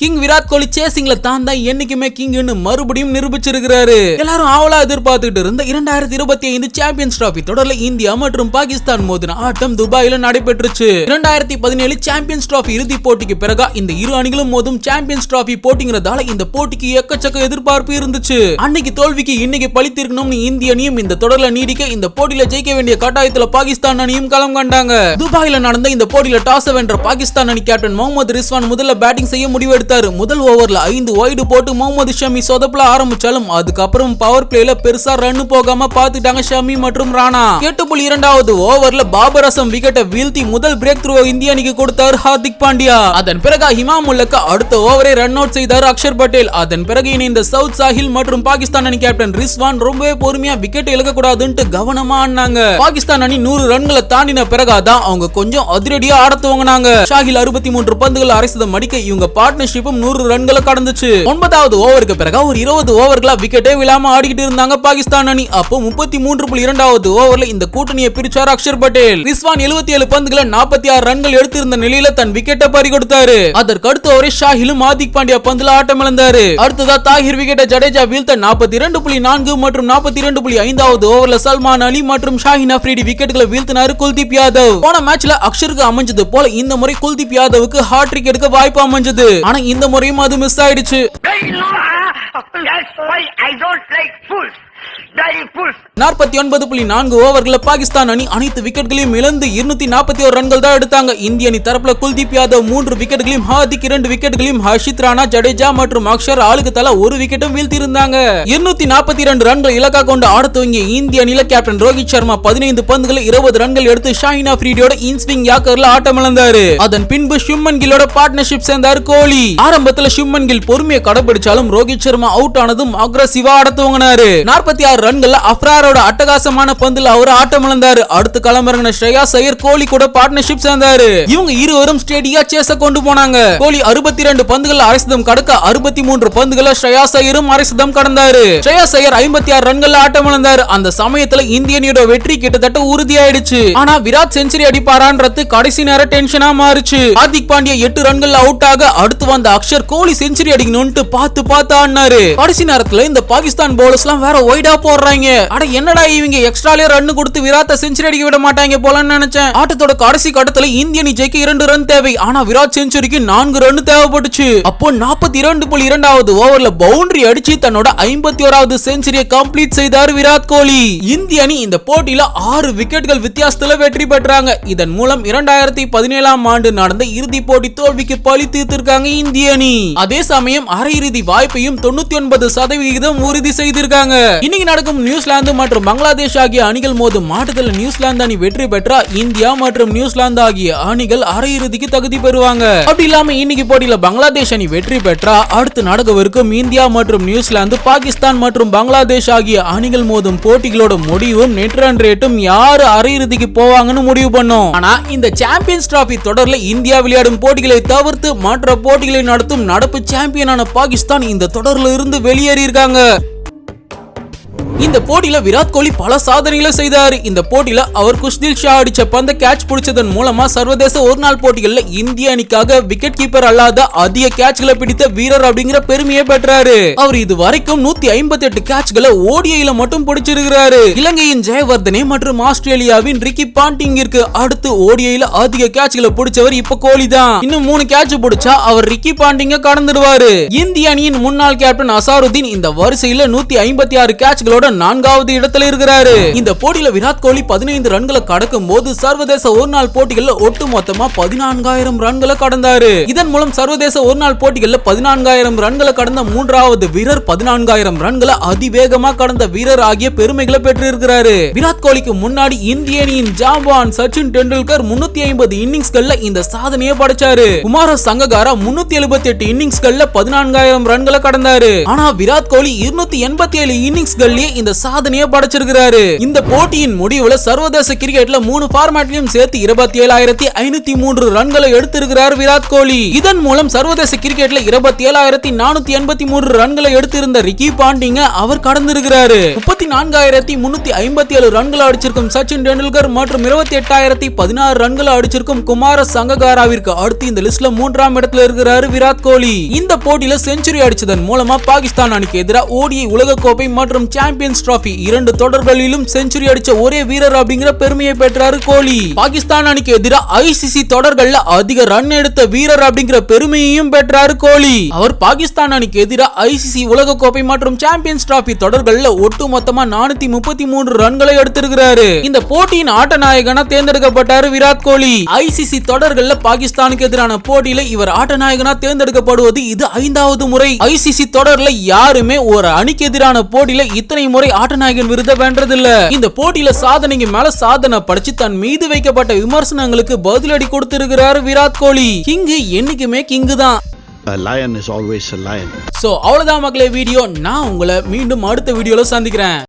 King Virat Kohli சேசிங்ல தான் தான் என்னைக்குமே கிங்னு மறுபடியும் நிரூபிச்சிருக்கிறாரு. எல்லாரும் ஆவலா எதிர்பார்த்துட்டு இருந்த இரண்டாயிரத்தி இருபத்தி ஐந்து சாம்பியன்ஸ் டிராபி தொடர்ல இந்தியா மற்றும் பாகிஸ்தான் மோதின ஆட்டம் துபாயில நடைபெற்றுச்சு. இரண்டாயிரத்தி பதினேழு சாம்பியன்ஸ் டிராபி இறுதி போட்டிக்கு பிறகா இந்த இரு அணிகளும் மோதும் சாம்பியன்ஸ் டிராபி போட்டிங்கிறதால இந்த போட்டிக்கு எக்கச்சக்க எதிர்பார்ப்பு இருந்துச்சு. அன்னைக்கு தோல்விக்கு இன்னைக்கு பழித்திருக்கணும்னு இந்திய அணியும் இந்த தொடர்ல நீடிக்க இந்த போட்டியில ஜெயிக்க வேண்டிய கட்டாயத்துல பாகிஸ்தான் அணியும் களம் கண்டாங்க. துபாயில நடந்த இந்த போட்டியில டாஸ் வென்ற பாகிஸ்தான் அணி கேப்டன் முகமது ரிஸ்வான் முதல்ல பேட்டிங் செய்ய முடிவெடுத்தாரு முதல் ஓவர்ல ஐந்து ஒய்டு போட்டு முகமது ஷமி சொதப்பல ஆரம்பிச்சாலும் அதுக்கப்புறம் பவர் பிளேல பெருசா ரன் போகாம பாத்துட்டாங்க ஷமி மற்றும் ராணா. எட்டு புள்ளி இரண்டாவது ஓவர்ல பாபர் அசம் விக்கெட்டை வீழ்த்தி முதல் பிரேக் த்ரூ இந்திய அணிக்கு கொடுத்தார் ஹார்திக் பாண்டியா. அதன் பிறகு ஹிமாம் அடுத்த ஓவரை ரன் அவுட் செய்தார் அக்ஷர் பட்டேல். அதன் பிறகு இணைந்த சவுத் சாஹில் மற்றும் பாகிஸ்தான் அணி கேப்டன் ரிஸ்வான் ரொம்பவே பொறுமையா விக்கெட் இழக்க கூடாதுன்ட்டு கவனமா ஆடினாங்க பாகிஸ்தான் அணி நூறு ரன்களை தாண்டின பிறகாதான் அவங்க கொஞ்சம் அதிரடியா ஆட துவங்கினாங்க. ஷாகில் அறுபத்தி மூன்று பந்துகள் அரைசதம் அடிக்க இவங்க பார்ட்னர்ஷிப் பார்ட்னர்ஷிப்பும் நூறு ரன்களை கடந்துச்சு. ஒன்பதாவது ஓவருக்கு பிறகு ஒரு இருபது ஓவர்களா விக்கெட்டே விழாம ஆடிக்கிட்டு இருந்தாங்க பாகிஸ்தான் அணி. அப்போ முப்பத்தி மூன்று புள்ளி இரண்டாவது ஓவர்ல இந்த கூட்டணியை பிரிச்சார் அக்ஷர் பட்டேல். ரிஸ்வான் எழுபத்தி ஏழு பந்துகளை நாற்பத்தி ஆறு ரன்கள் எடுத்திருந்த நிலையில தன் விக்கெட்டை பறி கொடுத்தாரு அதற்கு அடுத்த ஓவரை ஷாஹிலும் ஆதிக் பாண்டியா பந்துல ஆட்டம் இழந்தாரு. அடுத்ததா தாகிர் விக்கெட்டை ஜடேஜா வீழ்த்த நாற்பத்தி இரண்டு புள்ளி நான்கு மற்றும் நாற்பத்தி இரண்டு புள்ளி ஐந்தாவது ஓவர்ல சல்மான் அலி மற்றும் ஷாஹின் அப்ரீடி விக்கெட்டுகளை வீழ்த்தினாரு குல்தீப் யாதவ். போன மேட்ச்ல அக்ஷருக்கு அமைஞ்சது போல இந்த முறை குல்தீப் யாதவுக்கு ஹாட்ரிக் எடுக்க வாய்ப்பு அமைஞ்சது. ஆனா இந்த முறையும் அது மிஸ் ஆயிடுச்சு. நாற்பத்தி ஒன்பது புள்ளி நான்கு ஓவர்கள பாகிஸ்தான் அணி அனைத்து விக்கெட்களையும் இழந்து இருநூத்தி நாற்பத்தி ஒரு ரன்கள் தான் எடுத்தாங்க. இந்திய அணி தரப்புல குல்தீப் யாதவ் மூன்று விக்கெட்டுகளையும் ஹார்திக் இரண்டு விக்கெட்டுகளையும் ஹர்ஷித் ராணா ஜடேஜா மற்றும் அக்ஷர் ஆளுக்கு தலா ஒரு விக்கெட்டும் வீழ்த்தி இருந்தாங்க இருநூத்தி நாற்பத்தி இரண்டு ரன்கள் இலக்கா கொண்டு ஆட துவங்கிய இந்திய அணியில கேப்டன் ரோஹித் சர்மா பதினைந்து பந்துகளை இருபது ரன்கள் எடுத்து ஷாஹின் அப்ரீடியோட இன்ஸ்விங் யாக்கர்ல ஆட்டம் இழந்தாரு. அதன் பின்பு ஷிம்மன் கில்லோட பார்ட்னர்ஷிப் சேர்ந்தார் கோலி. ஆரம்பத்துல ஷிம்மன் கில் பொறுமையை கடைபிடிச்சாலும் ரோஹித் சர்மா அவுட் ஆனதும் அக்ரசிவா ஆட துவங்கினாரு நாற்பத்தி ஆறு ரன்கள்ல அப்ராரோட அட்டகாசமான பந்துல அவர் ஆட்டம் இழந்தாரு. அடுத்து களமிறங்கின ஸ்ரேயா சையர் கோலி கூட பார்ட்னர்ஷிப் சேர்ந்தாரு. இவங்க இருவரும் ஸ்டேடியா சேஸ கொண்டு போனாங்க. கோலி அறுபத்தி ரெண்டு பந்துகள் அரைசதம் கடக்க அறுபத்தி மூன்று பந்துகளை ஸ்ரேயா சையரும் அரைசதம் கடந்தாரு. ஸ்ரேயா சையர் ஐம்பத்தி ஆறு ரன்கள்ல ஆட்டம் இழந்தாரு. அந்த சமயத்துல இந்திய அணியோட வெற்றி கிட்டத்தட்ட உறுதியாயிடுச்சு. ஆனா விராட் செஞ்சுரி அடிப்பாரான்றது கடைசி நேரம் டென்ஷனா மாறுச்சு. ஹார்திக் பாண்டியா எட்டு ரன்கள் அவுட் ஆக அடுத்து வந்த அக்ஷர் கோலி செஞ்சுரி அடிக்கணும்னு பார்த்து பார்த்து ஆடினாரு. கடைசி நேரத்துல இந்த பாகிஸ்தான் பவுலர்ஸ் எல்லாம் வேற ஒய்டா போடுறாங்க. அட என்னடா இவங்க எக்ஸ்ட்ராலே ரன் கொடுத்து விராட்ட செஞ்சுரி அடிக்க விட மாட்டாங்க போலன்னு நினைச்சேன். ஆட்டத்தோட கடைசி கட்டத்துல இந்திய அணி ஜெயிக்க இரண்டு ரன் தேவை. ஆனா விராட் செஞ்சுரிக்கு நான்கு ரன் தேவைப்பட்டுச்சு. அப்போ நாற்பத்தி இரண்டு புள்ளி இரண்டாவது ஓவர்ல பவுண்டரி அடிச்சு தன்னோட ஐம்பத்தி ஓராவது செஞ்சுரியை கம்ப்ளீட் செய்தார் விராட் கோலி. இந்திய அணி இந்த போட்டியில ஆறு விக்கெட்டுகள் வித்தியாசத்துல வெற்றி பெற்றாங்க. இதன் மூலம் இரண்டாயிரத்தி பதினேழாம் ஆண்டு நடந்த இறுதி போட்டி தோல்விக்கு பழி தீர்த்திருக்காங்க இந்திய அணி. அதே சமயம் அரையிறுதி வாய்ப்பையும் தொண்ணூத்தி ஒன்பது சதவிகிதம் உறுதி செய்திருக்காங்க. இன்னைக்கு நடக்கும் நியூசிலாந்து மற்றும் பங்களாதேஷ் ஆகிய அணிகள் மோதும் ஆட்டத்தில் நியூசிலாந்து அணி வெற்றி பெற்றா இந்தியா மற்றும் நியூசிலாந்து ஆகிய அணிகள் அரையிறுதிக்கு தகுதி பெறுவாங்க. அப்படி இல்லாம இன்னைக்கு போட்டியில பங்களாதேஷ் அணி வெற்றி பெற்றா அடுத்து நடக்கவிருக்கும் இந்தியா மற்றும் நியூசிலாந்து பாகிஸ்தான் மற்றும் பங்களாதேஷ் ஆகிய அணிகள் மோதும் போட்டிகளோட முடிவும் நெட்ரன் ரேட்டும் யாரு அரையிறுதிக்கு போவாங்கன்னு முடிவு பண்ணும். ஆனா இந்த சாம்பியன்ஸ் டிராபி தொடர்ல இந்தியா விளையாடும் போட்டிகளை தவிர்த்து மற்ற போட்டிகளை நடத்தும் நடப்பு சாம்பியனான பாகிஸ்தான் இந்த தொடர்ல இருந்து வெளியேறி இருக்காங்க இந்த போட்டியில விராட் கோலி பல சாதனைகளை செய்தாரு. இந்த போட்டியில அவர் குஷ்தில் ஷா அடிச்ச பந்த கேட்ச் பிடிச்சதன் மூலமா சர்வதேச ஒரு நாள் போட்டிகளில் இந்திய அணிக்காக விக்கெட் கீப்பர் அல்லாத அதிக கேட்ச்களை பிடித்த வீரர் அப்படிங்கிற பெருமையை பெற்றாரு. அவர் இது வரைக்கும் நூத்தி ஐம்பத்தி எட்டு கேட்ச்களை ஓடிஐல மட்டும் பிடிச்சிருக்கிறாரு. இலங்கையின் ஜெயவர்தனே மற்றும் ஆஸ்திரேலியாவின் ரிக்கி பாண்டிங்கிற்கு அடுத்து ஓடிஐல அதிக கேட்ச்களை பிடிச்சவர் இப்ப கோலி தான் இன்னும் மூணு கேட்ச் பிடிச்சா அவர் ரிக்கி பாண்டிங்க கடந்துடுவாரு. இந்திய அணியின் முன்னாள் கேப்டன் அசாருதீன் இந்த வரிசையில நூத்தி ஐம்பத்தி ஆறு கேட்ச்களோட நான்காவது இடத்துல இருக்கிறாரு. இந்த போட்டியில விராட் கோலி பதினைந்து ரன்களை கடக்கும் போது சர்வதேச ஒரு நாள் போட்டிகள்ல ஒட்டு மொத்தமா பதினான்காயிரம் ரன்களை கடந்தாரு. இதன் மூலம் சர்வதேச ஒரு நாள் போட்டிகள்ல பதினான்காயிரம் ரன்களை கடந்த மூன்றாவது வீரர் பதினான்காயிரம் ரன்களை அதிவேகமா கடந்த வீரர் ஆகிய பெருமைகளை பெற்றிருக்கிறாரு. விராட் கோலிக்கு முன்னாடி இந்திய அணியின் ஜாம்பான் சச்சின் டெண்டுல்கர் முன்னூத்தி ஐம்பது இன்னிங்ஸ்கள்ல இந்த சாதனையை படைச்சாரு. குமார சங்ககாரா முன்னூத்தி எழுபத்தி எட்டு இன்னிங்ஸ்கள்ல பதினான்காயிரம் ரன்களை கடந்தாரு. ஆனா விராட் கோலி இருநூத்தி எண்பத்தி ஏழு இன்னிங்ஸ்கள்லயே இந்த இந்த சாதனையை படைச்சிருக்கிறாரு. இந்த போட்டியின் முடிவுல சர்வதேச கிரிக்கெட்ல மூணு ஃபார்மேட்லயும் சேர்த்து இருபத்தி ஏழாயிரத்தி ஐநூத்தி மூன்று ரன்களை எடுத்திருக்கிறார் விராட் கோலி. இதன் மூலம் சர்வதேச கிரிக்கெட்ல இருபத்தி ஏழாயிரத்தி நானூத்தி எண்பத்தி மூன்று ரன்களை எடுத்திருந்த ரிக்கி பாண்டிங்க அவர் கடந்திருக்கிறாரு. முப்பத்தி நான்காயிரத்தி முன்னூத்தி ஐம்பத்தி ஏழு ரன்களை அடிச்சிருக்கும் சச்சின் டெண்டுல்கர் மற்றும் இருபத்தி எட்டாயிரத்தி பதினாறு ரன்களை அடிச்சிருக்கும் குமார சங்ககாராவிற்கு அடுத்து இந்த லிஸ்ட்ல மூன்றாம் இடத்துல இருக்கிறாரு விராட் கோலி. இந்த போட்டியில செஞ்சுரி அடிச்சதன் மூலமா பாகிஸ்தான் அணிக்கு எதிராக ஓடிஐ உலக கோப்பை மற்றும் சாம்பியன்ஸ் டிராபி இரண்டு தொடர்களிலும் செஞ்சுரி அடிச்ச ஒரே வீரர் அப்படிங்கிற பெருமையை பெற்றாரு கோலி. பாகிஸ்தான் அணிக்கு எதிராக ஐசிசி தொடர்கள்ல அதிக ரன் எடுத்த வீரர் அப்படிங்கிற பெருமையையும் பெற்றாரு கோலி. அவர் பாகிஸ்தான் அணிக்கு எதிராக ஐசிசி உலக கோப்பை மற்றும் சாம்பியன்ஸ் டிராபி தொடர்கள்ல ஒட்டு மொத்தமா நானூத்தி முப்பத்தி மூன்று ரன்களை எடுத்திருக்கிறாரு. இந்த போட்டியின் ஆட்ட நாயகனா தேர்ந்தெடுக்கப்பட்டாரு விராட் கோலி. ஐசிசி தொடர்கள்ல பாகிஸ்தானுக்கு எதிரான போட்டியில இவர் ஆட்ட நாயகனா தேர்ந்தெடுக்கப்படுவது இது ஐந்தாவது முறை. ஐசிசி தொடர்ல யாருமே ஒரு அணிக்கு எதிரான போட்டியில இத்தனை முறை ஆட்ட நாயகன் விருதை வென்றதில்ல. இந்த போட்டியில சாதனைக்கு மேல சாதனை படிச்சு தன் மீது வைக்கப்பட்ட விமர்சனங்களுக்கு பதிலடி கொடுத்திருக்கிறாரு விராட் கோலி. கிங்கு என்னைக்குமே கிங்கு தான். A lion is always a lion. So அவ்வளவுதான் மக்களே வீடியோ. நான் உங்களை மீண்டும் அடுத்த வீடியோல சந்திக்கிறேன்.